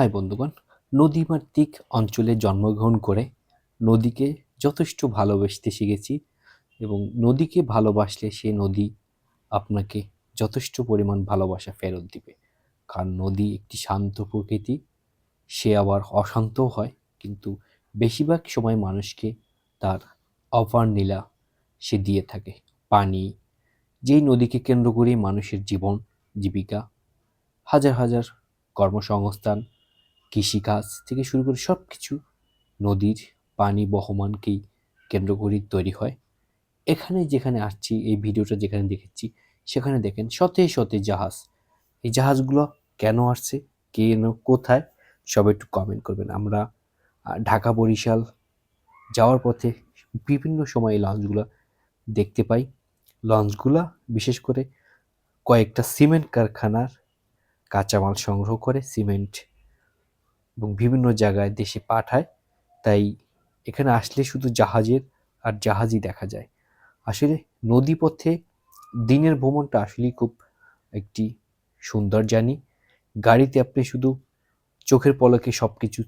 High বন্ধুগণ নদীমাতৃক অঞ্চলে জন্মগ্রহণ করে নদীকে যথেষ্ট ভালোবাসতে শিখেছি এবং নদীকে ভালোবাসলে সে নদী আপনাকে যথেষ্ট পরিমাণ ভালোবাসা ফেরত দিবে। কারণ নদী একটি শান্ত প্রকৃতি, সে আবার অশান্তও হয়, কিন্তু বেশিরভাগ সময় মানুষকে তার অপার নীলা সে দিয়ে থাকে। পানি, যেই নদীকে কেন্দ্র করেই মানুষের জীবন, জীবিকা, হাজার হাজার কর্মসংস্থান কৃষিকাজ থেকে শুরু করে সব কিছু নদীর পানি বহমানকেই কেন্দ্র করেই তৈরি হয়। এখানে যেখানে আসছি, এই ভিডিওটা যেখানে দেখেছি, সেখানে দেখেন শতে শতে জাহাজ। এই জাহাজগুলো কেন আসছে, কেন, কোথায়, সব একটু কমেন্ট করবেন। আমরা ঢাকা বরিশাল যাওয়ার পথে বিভিন্ন সময় এই লঞ্চগুলো দেখতে পাই। লঞ্চগুলো বিশেষ করে কয়েকটা সিমেন্ট কারখানার কাঁচামাল সংগ্রহ করে সিমেন্ট এবং বিভিন্ন জায়গায় দেশে পাঠায়। তাই এখানে আসলে শুধু জাহাজের আর জাহাজই দেখা যায়। আসলে নদীপথে দিনের ভ্রমণটা আসলেই খুব একটি সুন্দর জানি গাড়িতে আপনি শুধু চোখের পলকে সব কিছু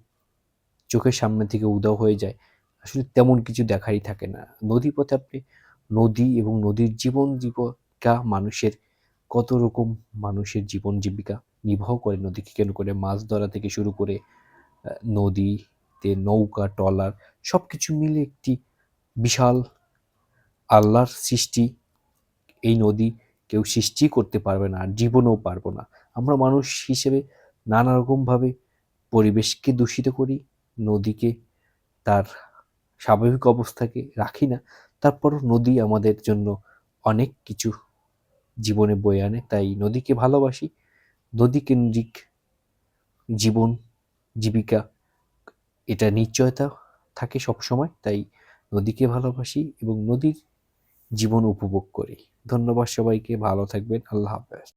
চোখের সামনে থেকে উদাও হয়ে যায়। আসলে তেমন কিছু দেখারই থাকে না। নদীপথে আপনি নদী এবং নদীর জীবন জীবিকা মানুষের কত রকম মানুষের জীবন জীবিকা নির্বাহ করে নদীকে কেন করে মাছ ধরা থেকে শুরু করে নদীতে নৌকা, ট্রলার সব কিছু মিলে একটি বিশাল আল্লাহর সৃষ্টি। এই নদী কেউ সৃষ্টি করতে পারবে না আর জীবনেও পারব না। আমরা মানুষ হিসেবে নানা রকমভাবে পরিবেশকে দূষিত করি, নদীকে তার স্বাভাবিক অবস্থাকে রাখি না। তারপরও নদী আমাদের জন্য অনেক কিছু জীবনে বয়ে আনে, তাই নদীকে ভালোবাসি। নদী কেন্দ্রিক জীবন জীবিকা, এটা নিশ্চয়তা থাকে সবসময়, তাই নদীকে ভালোবাসি এবং নদীর জীবন উপভোগ করি। ধন্যবাদ সবাইকে, ভালো থাকবেন, আল্লাহ হাফেজ।